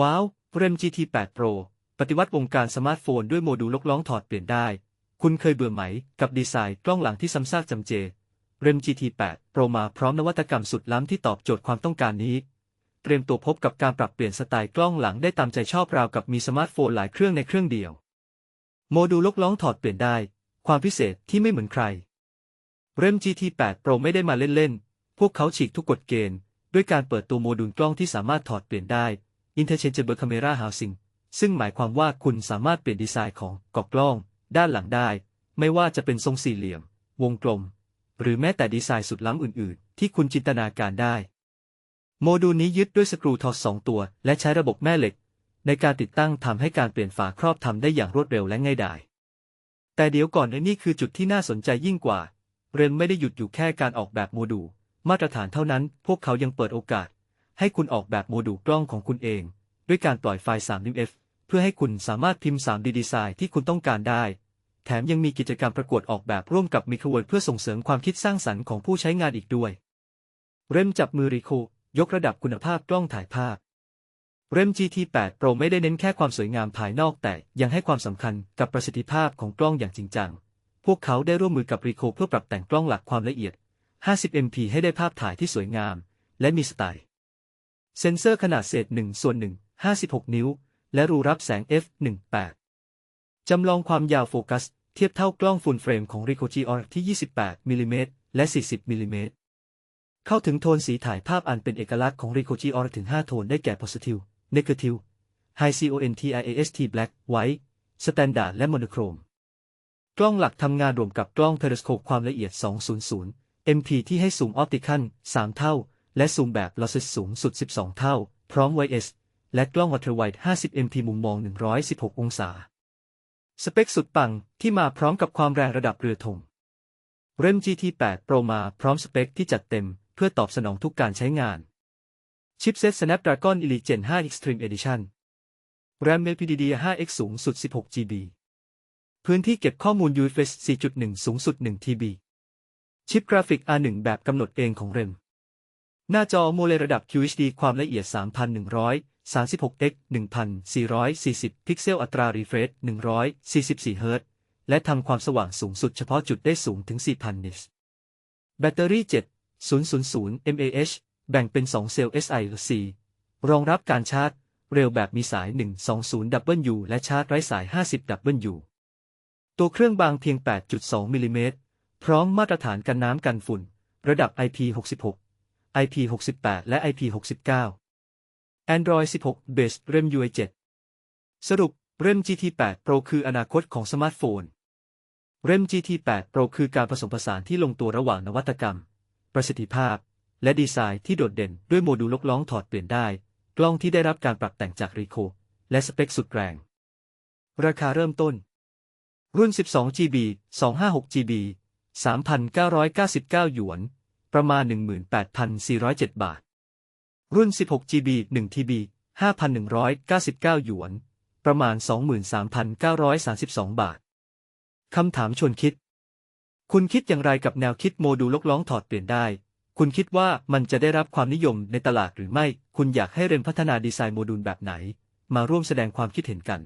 ว้าว REM GT 8 Pro ปฏิวัติวงการสมาร์ทโฟนด้วยโมดูลลกล้องถอดเปลี่ยนได้ คุณเคยเบื่อไหม กับดีไซน์กล้องหลังที่ซ้ำซากจำเจ REM GT 8 Pro มาพร้อมนวัตกรรมสุดล้ำที่ตอบโจทย์ความต้องการนี้ เตรียมตัวพบกับการปรับเปลี่ยนสไตล์กล้องหลังได้ตามใจชอบราวกับมีสมาร์ทโฟนหลายเครื่องในเครื่องเดียว โมดูลลกล้องถอดเปลี่ยนได้ ความพิเศษที่ไม่เหมือนใคร REM GT 8 Pro ไม่ได้มาเล่นๆ พวกเขาฉีกทุกกฎเกณฑ์ ด้วยการเปิดตัวโมดูลกล้องที่สามารถถอดเปลี่ยนได้ Interchangeable Camera Housing ซึ่งหมายความว่าคุณสามารถเปลี่ยนดีไซน์ของกรอบกล้อง ด้านหลังได้ ไม่ว่าจะเป็นทรงสี่เหลี่ยม วงกลม หรือแม้แต่ดีไซน์สุดล้ำอื่น ๆ ที่คุณจินตนาการได้ โมดูลนี้ยึดด้วยสกรูทอสองตัว และใช้ระบบแม่เหล็ก ในการติดตั้งทำให้การเปลี่ยนฝาครอบทำได้อย่างรวดเร็วและง่ายดายแต่เดี๋ยวก่อนไอ้นี่คือจุดที่น่าสนใจยิ่งกว่า เรนไม่ได้หยุดอยู่แค่การออกแบบโมดูลมาตรฐานเท่านั้น พวกเขายังเปิดโอกาส ให้คุณออกแบบโมดูลกล้องของคุณเอง ด้วยการปล่อยไฟล์3นิ้ว F เพื่อให้คุณสามารถพิมพ์ 3D ดีไซน์ที่คุณต้องการได้ แถมยังมีกิจกรรมประกวดออกแบบร่วมกับมิคเวิร์ดเพื่อส่งเสริมความคิดสร้างสรรค์ของผู้ใช้งานอีกด้วย เริ่มจับมือริโคยกระดับคุณภาพกล้องถ่ายภาพ เริ่ม GT8 Pro ไม่ได้เน้นแค่ความสวยงามภายนอกแต่ยังให้ความสำคัญกับประสิทธิภาพของกล้องอย่างจริงจัง พวกเขาได้ร่วมมือกับริโคเพื่อปรับแต่งกล้องหลักความละเอียด 50 MP ให้ได้ภาพถ่ายที่สวยงาม และมีสไตล์ เซ็นเซอร์ขนาดเศษ1ส่วน1 56 นิ้ว และรูรับแสง f1.8 จำลองความยาวโฟกัส เทียบเท่ากล้องฟูลเฟรมของ Ricoh GR ที่ 28มิลลิเมตรและ 40มิลลิเมตรเข้าถึงโทนสีถ่ายภาพอันเป็นเอกลักษณ์ของ Ricoh GR ถึง 5 โทนได้แก่ Positive Negative High Contrast Black White Standard และ Monochrome กล้องหลักทำงานรวมกับกล้อง Periscope ความละเอียด 200 MP ที่ให้ซูมออปติคัล3เท่า และซูมแบบ lossless สูงสุด 12 เท่า พร้อม YS และกล้องอัลตราไวท์50 mt มุมมอง 116 องศา สเปคสุดปังที่มาพร้อมกับความแรงระดับเรือธง เริ่ม GT8 Pro มาพร้อมสเปคที่จัดเต็มเพื่อตอบสนองทุกการใช้งาน ชิปเซ็ต Snapdragon Elite Gen 5 Extreme Edition RAM LPDDR 5X สูงสุด 16 GB พื้นที่เก็บข้อมูล UFS 4.1 สูงสุด 1 TB ชิปกราฟิก R1 แบบกำหนดเองของเรม หน้าจอโมเลระดับ QHD ความละเอียด 3,100 36x 1440 พิกเซล อัตรา รีเฟรช144 เฮิรตซ์ และทำความสว่างสูงสุดเฉพาะจุดได้สูงถึง 4,000 นิตแบตเตอรี่ 7000 mAh แบ่งเป็น 2 เซลล์ SiC รองรับการชาร์จ เร็วแบบมีสาย 120W และชาร์จไร้สาย 50W ตัวเครื่องบางเพียง 8.2 มิลิเมตร พร้อมมาตรฐานกันน้ำกันฝุ่น ระดับ IP66 IP68 และ IP69 Android 16 Base REM UI 7 สรุป REM GT8 Pro คืออนาคตของสมาร์ทโฟน REM GT8 Pro คือการผสมผสานที่ลงตัวระหว่างนวัตกรรม ประสิทธิภาพ และดีไซน์ที่โดดเด่นด้วยโมดูลลกล้องถอดเปลี่ยนได้ กล้องที่ได้รับการปรับแต่งจากรีโคและสเปคสุดแรง ราคาเริ่มต้น รุ่น 12GB 256GB 3,999 หยวน ประมาณ 18,407 บาท รุ่น 16GB 1TB 5,199 หยวน ประมาณ 23,932 บาท คำถามชวนคิด คุณคิดอย่างไรกับแนวคิดโมดูลลกล้องถอดเปลี่ยนได้ คุณคิดว่ามันจะได้รับความนิยมในตลาดหรือไม่ คุณอยากให้เรนพัฒนาดีไซน์โมดูลแบบไหน มาร่วมแสดงความคิดเห็นกัน